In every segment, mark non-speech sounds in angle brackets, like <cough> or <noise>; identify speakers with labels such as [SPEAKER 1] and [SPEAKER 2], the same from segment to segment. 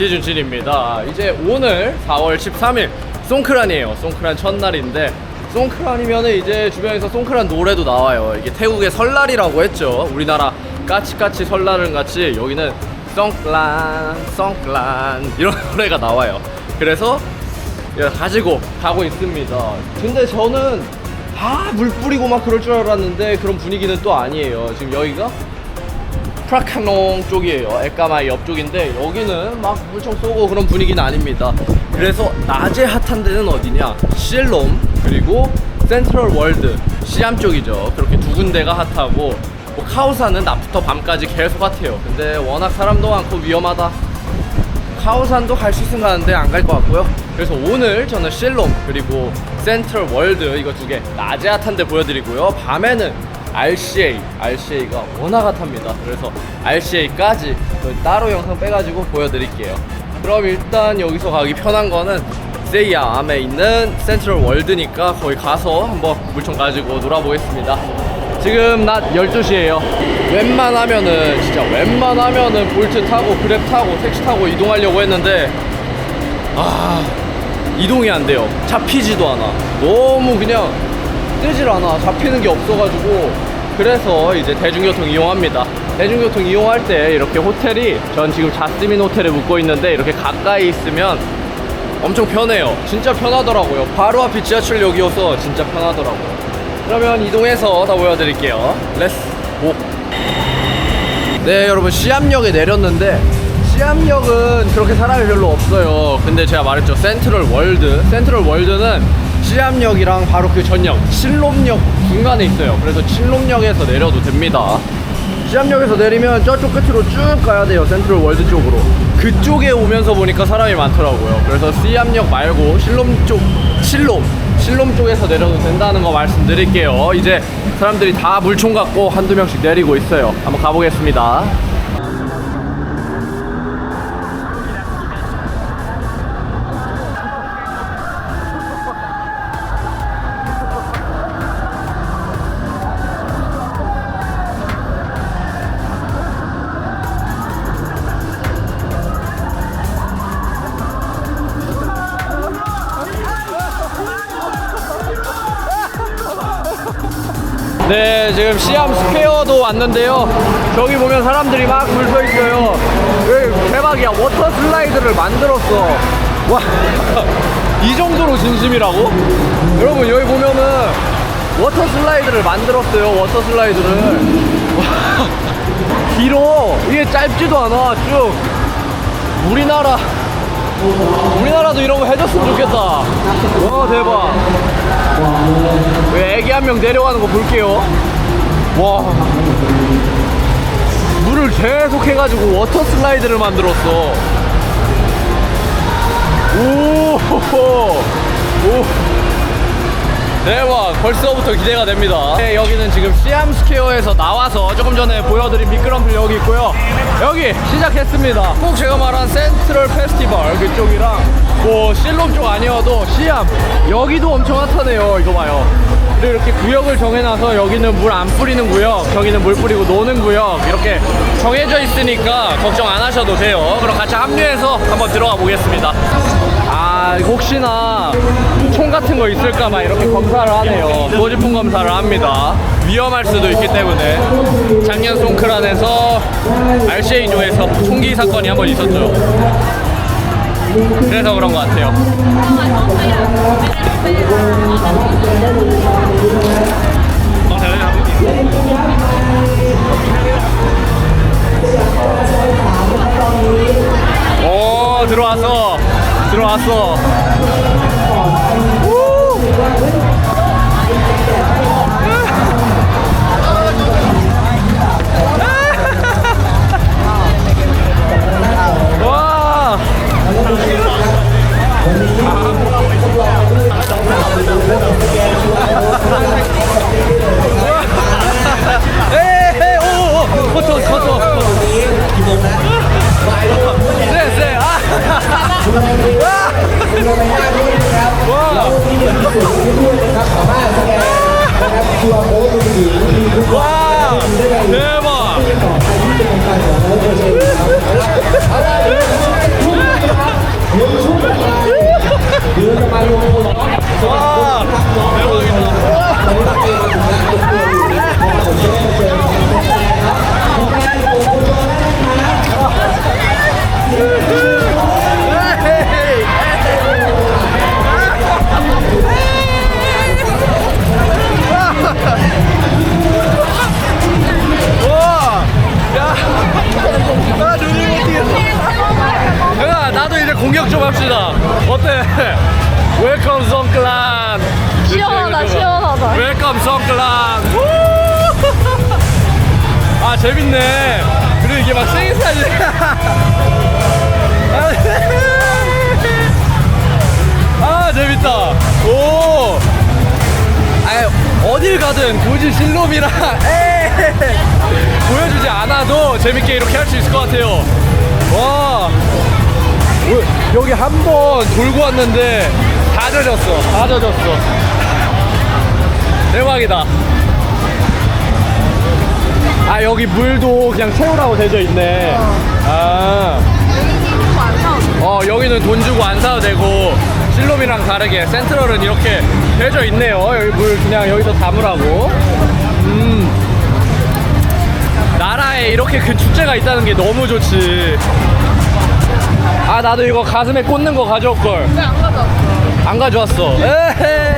[SPEAKER 1] 디준진입니다. 이제 오늘 4월 13일 송크란이에요. 송크란 첫날인데 송크란이면 이제 주변에서 송크란 노래도 나와요. 이게 태국의 설날이라고 했죠. 우리나라 까치까치 설날은 같이 여기는 송크란 송크란 이런 <laughs> 노래가 나와요. 그래서 예, 가지고 가고 있습니다. 근데 저는 다 물 뿌리고 막 그럴 줄 알았는데 그런 분위기는 또 아니에요. 지금 여기가 프라카농 쪽이에요. 에까마이 옆쪽인데 여기는 막 물총 쏘고 그런 분위기는 아닙니다. 그래서 낮에 핫한 데는 어디냐? 실롬 그리고 센트럴 월드 시암 쪽이죠. 그렇게 두 군데가 핫하고 뭐 카오산은 낮부터 밤까지 계속 핫해요. 근데 워낙 사람도 많고 위험하다. 카오산도 갈 수 있으면 가는데 안 갈 것 같고요. 그래서 오늘 저는 실롬 그리고 센트럴 월드 이거 두 개 낮에 핫한 데 보여드리고요. 밤에는 RCA, RCA가 워낙 핫합니다. 그래서 RCA까지 따로 영상 빼가지고 보여드릴게요. 그럼 일단 여기서 가기 편한 거는 세이암에 있는 센트럴 월드니까 거기 가서 한번 물총 가지고 놀아보겠습니다. 지금 낮 12시에요. 웬만하면은, 진짜 웬만하면은 볼트 타고, 그랩 타고, 택시 타고 이동하려고 했는데, 아, 이동이 안 돼요. 잡히지도 않아. 너무 그냥 뜨질 않아. 잡히는 게 없어가지고. 그래서 이제 대중교통 이용합니다. 대중교통 이용할 때 이렇게 호텔이, 전 지금 자스민 호텔에 묵고 있는데, 이렇게 가까이 있으면 엄청 편해요. 진짜 편하더라고요. 바로 앞이 지하철역이어서 진짜 편하더라고요. 그러면 이동해서 다 보여드릴게요. 렛츠 고! 네, 여러분 시암역에 내렸는데 시암역은 그렇게 사람이 별로 없어요. 근데 제가 말했죠. 센트럴 월드. 센트럴 월드는 시암역이랑 바로 그 전역 칠롬역 중간에 있어요. 그래서 칠롬역에서 내려도 됩니다. 시암역에서 내리면 저쪽 끝으로 쭉 가야 돼요. 센트럴 월드 쪽으로. 그쪽에 오면서 보니까 사람이 많더라고요. 그래서 시암역 말고 실롬 쪽, 실롬, 실롬 쪽에서 내려도 된다는 거 말씀드릴게요. 이제 사람들이 다 물총 갖고 한두 명씩 내리고 있어요. 한번 가보겠습니다. 네, 지금 시암 스퀘어도 왔는데요. 저기 보면 사람들이 막 줄 서 있어요. 여기 대박이야. 워터 슬라이드를 만들었어. 와, <laughs> 이 정도로 진심이라고? 여러분, 여기 보면은 워터 슬라이드를 만들었어요. 워터 슬라이드를. 와, <laughs> 길어. 이게 짧지도 않아. 쭉. 우리나라 우리나라도 이런 거 해줬으면 좋겠다. 와 대박. 왜 애기 한 명 내려가는 거 볼게요. 와. 물을 계속 해가지고 워터 슬라이드를 만들었어. 오. <laughs> 오. 대박. 벌써부터 기대가 됩니다. 네, 여기는 지금 시암 스퀘어에서 나와서 조금 전에 보여드린 미끄럼틀 여기 있고요. 여기 시작했습니다. 꼭 제가 말한 센트럴 페스티벌 그쪽이랑 뭐 실롬 쪽 아니어도 시암. 여기도 엄청 핫하네요 이거 봐요. 그리고 이렇게 구역을 정해놔서 여기는 물 안 뿌리는 구역 저기는 물 뿌리고 노는 구역 이렇게 정해져 있으니까 걱정 안 하셔도 돼요. 그럼 같이 합류해서 한번 들어가 보겠습니다 아 혹시나 총 같은 거 있을까봐 이렇게 검사를 하네요. 소지품 검사를 합니다. 위험할 수도 있기 때문에 작년 송크란에서 RCA조에서 총기 사건이 한 번 있었죠. 그래서 그런 것 같아요 어딜 가든 굳이 실롬이랑 에이, 보여주지 않아도 재밌게 이렇게 할 수 있을 것 같아요. 와, 오, 여기 한 번 돌고 왔는데 다 젖었어, 다 젖었어. 대박이다. 아 여기 물도 그냥 채우라고 되어 있네. 아. 어 여기는 돈 주고 안 사도 되고 실롬이랑 다르게 센트럴은 이렇게 되어 있네요. 여기 물 그냥 여기서 담으라고. 음. 나라에 이렇게 큰 축제가 있다는 게 너무 좋지. 아 나도 이거 가슴에 꽂는 거 가져올걸.
[SPEAKER 2] 왜안 가져왔어?
[SPEAKER 1] 안 가져왔어. 에헤, 에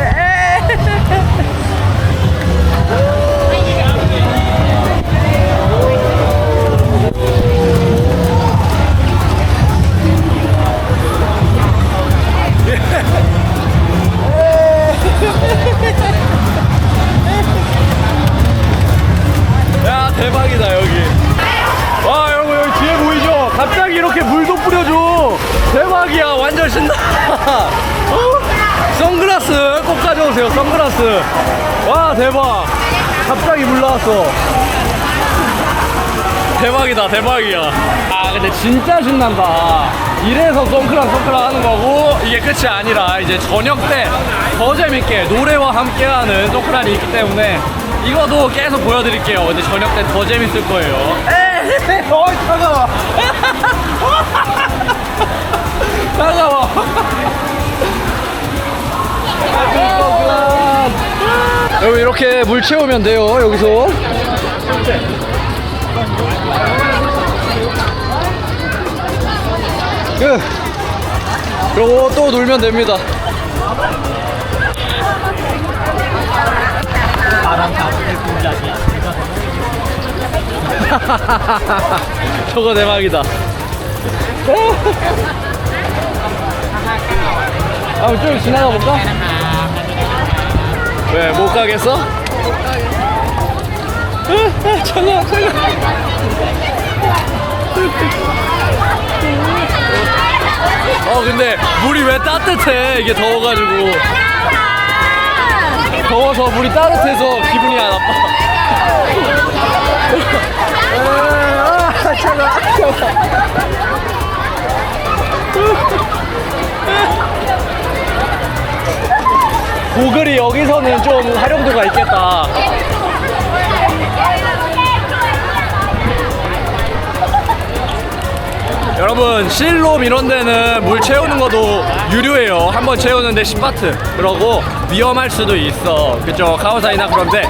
[SPEAKER 1] 가져오세요 선글라스. 와 대박. 갑자기 물 나왔어. 대박이다 대박이야. 아 근데 진짜 신난다. 이래서 선크랑 선크랑 하는 거고 이게 끝이 아니라 이제 저녁 때 더 재밌게 노래와 함께하는 선크란이 있기 때문에 이거도 계속 보여드릴게요. 근데 저녁 때 더 재밌을 거예요. 에이 어이 차가워 <laughs> 여러분 이렇게 물 채우면 돼요 여기서 그 그리고 또 놀면 됩니다. <laughs> 저거 대박이다. 한번 좀 지나가 볼까? 왜못 가겠어? 잠깐 잠깐. 어 근데 물이 왜 따뜻해 이게 더워가지고 더워서 물이 따뜻해서 기분이 안 나빠 아 차가 고글이 여기서는 좀 활용도가 있겠다. 여러분 실롬 이런 데는 물 채우는 것도 유료예요. 한 번 채우는데 10바트. 그러고 위험할 수도 있어. 그죠 카오사이나 그런데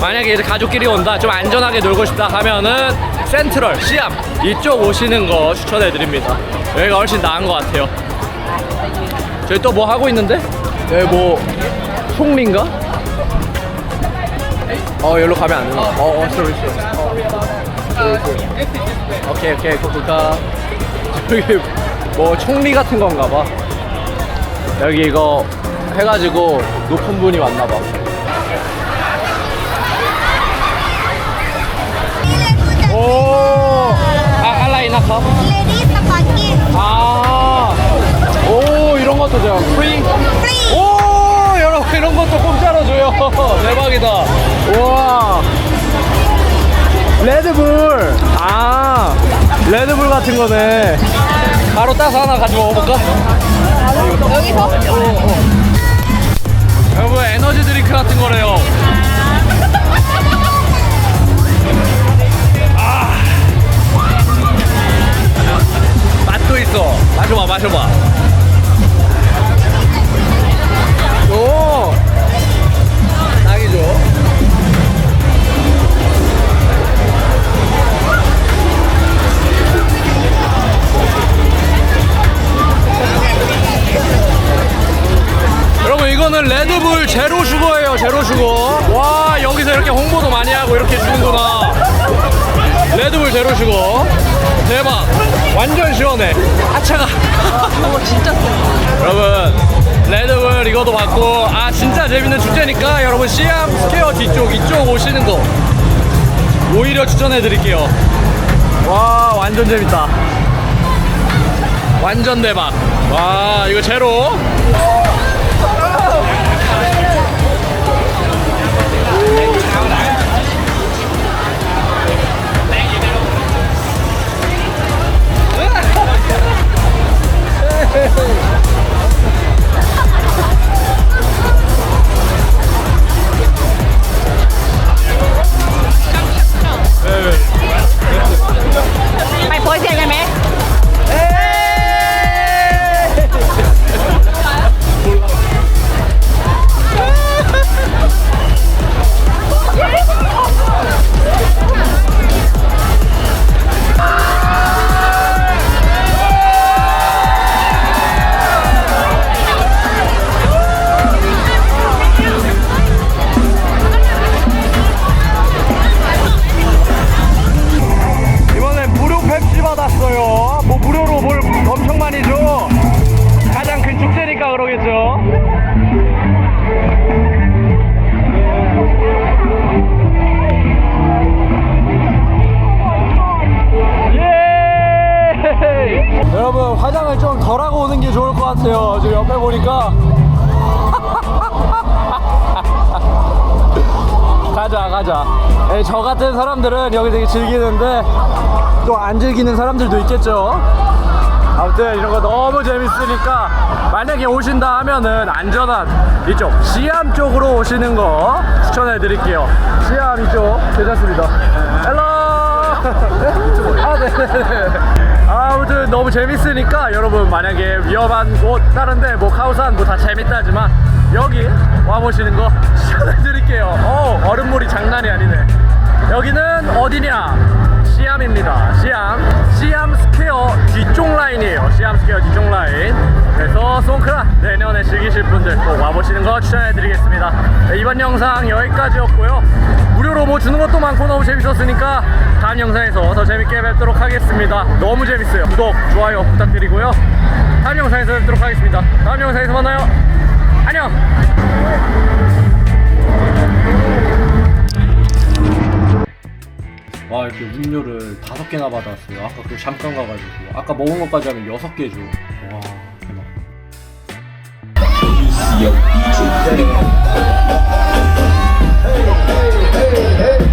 [SPEAKER 1] 만약에 이제 가족끼리 온다 좀 안전하게 놀고 싶다 하면은 센트럴 시암 이쪽 오시는 거 추천해 드립니다. 여기가 훨씬 나은 것 같아요. 저희 또 뭐 하고 있는데? 여기 뭐 총리인가? 어 여기로 가면 안 되나? 어, 어, sorry, sorry. 어. 오케이, 오케이, 고고가. 저기 뭐 총리 같은 건가 봐. 여기 이거 해가지고 높은 분이 왔나 봐. 오, 아, 알라이나 컵. 아, 오, 이런 것도 돼요. 프리?
[SPEAKER 3] Free.
[SPEAKER 1] 오, 이런 것도 공짜로 줘요. <laughs> 대박이다. 우와. 레드불. 아, 레드불 같은 거네. 바로 따서 하나 가지고 먹어볼까?
[SPEAKER 2] 여기서?
[SPEAKER 1] 여러분, 에너지 드링크 같은 거래요. 아. 맛도 있어. 마셔봐, 마셔봐. 오! 이거도 받고 아 진짜 재밌는 축제니까 여러분 시암 스퀘어 뒤쪽 이쪽 오시는 거 오히려 추천해 드릴게요. 와 완전 재밌다. 완전 대박. 와 이거 제로 여러분 화장을 좀 덜하고 오는 게 좋을 것 같아요. 지금 옆에 보니까. <laughs> 가자 가자. 에, 저 같은 사람들은 여기 되게 즐기는데 또 안 즐기는 사람들도 있겠죠 아무튼 이런 거 너무 재밌으니까 만약에 오신다 하면은 안전한 이쪽 시암 쪽으로 오시는 거 추천해 드릴게요. 시암 이쪽. 괜찮습니다. 헬로! <laughs> 아 네네네. 아무튼 너무 재밌으니까 여러분 만약에 위험한 곳 다른데 뭐 카오산 뭐 다 재밌다지만 여기 와보시는 거 <laughs> 추천해 드릴게요. 어 얼음물이 장난이 아니네. 여기는 어디냐? 시암입니다. 시암, 시암 뒤쪽 라인이에요. 시암 스퀘어 뒤쪽 라인. 그래서 송크라 내년에 즐기실 분들 꼭 와보시는 거 추천해드리겠습니다. 네, 이번 영상 여기까지였고요. 무료로 뭐 주는 것도 많고 너무 재밌었으니까 다음 영상에서 더 재밌게 뵙도록 하겠습니다. 너무 재밌어요. 구독, 좋아요 부탁드리고요. 다음 영상에서 뵙도록 하겠습니다. 다음 영상에서 만나요. 안녕! 이렇게 음료를 다섯 개나 받았어요. 아까 그 잠깐 가가지고 아까 먹은 것까지 하면 여섯 개죠. 와 대박.